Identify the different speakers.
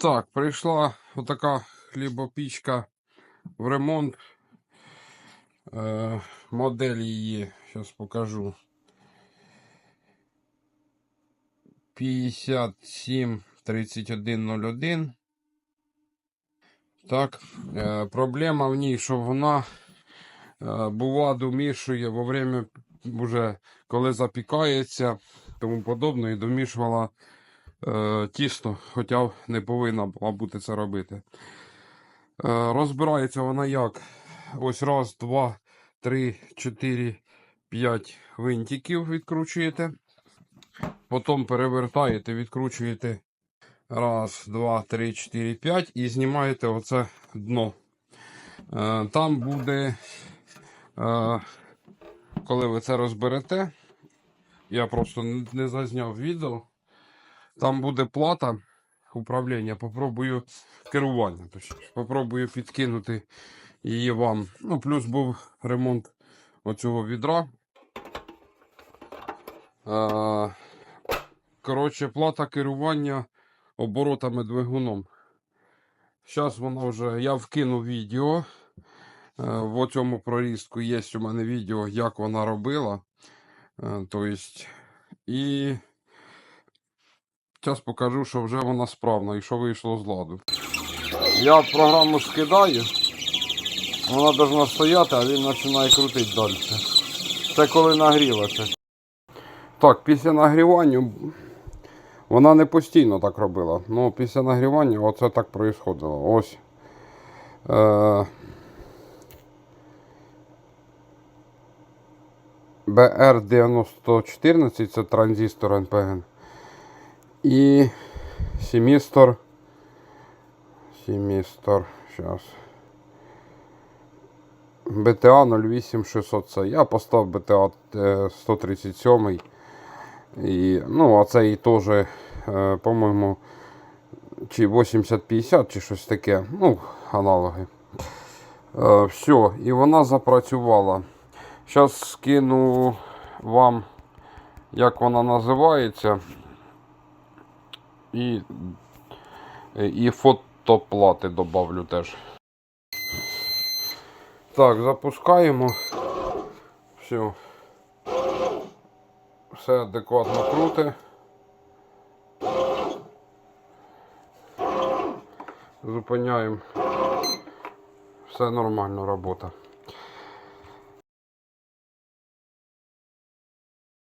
Speaker 1: Так, прийшла отака хлібопічка в ремонт. Е, модель її, зараз покажу. 57 3101. Так, е, проблема в ній, що вона е, бува домішує во время, уже, коли запікається, тому подобне, і домішувала е, тісто, хоча не повинна була бути це робити. Е, розбирається вона як? Ось раз, два, три, чотири, п'ять винтиків відкручуєте. Потім перевертаєте, відкручуєте раз, два, три, чотири, п'ять і знімаєте оце дно. Е, Там буде, коли ви це розберете, я просто не зазняв відео. Там буде плата управління. Попробую керування. Точніше. Попробую підкинути її вам. Ну, плюс був ремонт оцього відра. Коротше, плата керування оборотами двигуном. Зараз вона вже. Я вкину відео. Е, В цьому прорізку є у мене відео, як вона робила. То есть, і зараз покажу, що вже вона справна і що вийшло з ладу. Я програму скидаю. Вона повинна стояти, а він починає крутити далі. Це коли нагрілася. Так, після нагрівання вона не постійно так робила. Ну, після нагрівання оце так происходило. Ось. Е... BR9014 це транзистор NPN. І семістор. Семістор. Зараз. BTA 08600 це. Я постав е, 137. І, ну, а цей теж, е, по-моєму, чи 8050, чи щось таке. Ну, аналоги. Е, все, і вона запрацювала. Зараз скину вам, як вона називається. І, і фотоплати добавлю теж. Так, запускаємо. Все. Все адекватно круте. Зупиняємо. Все нормально робота.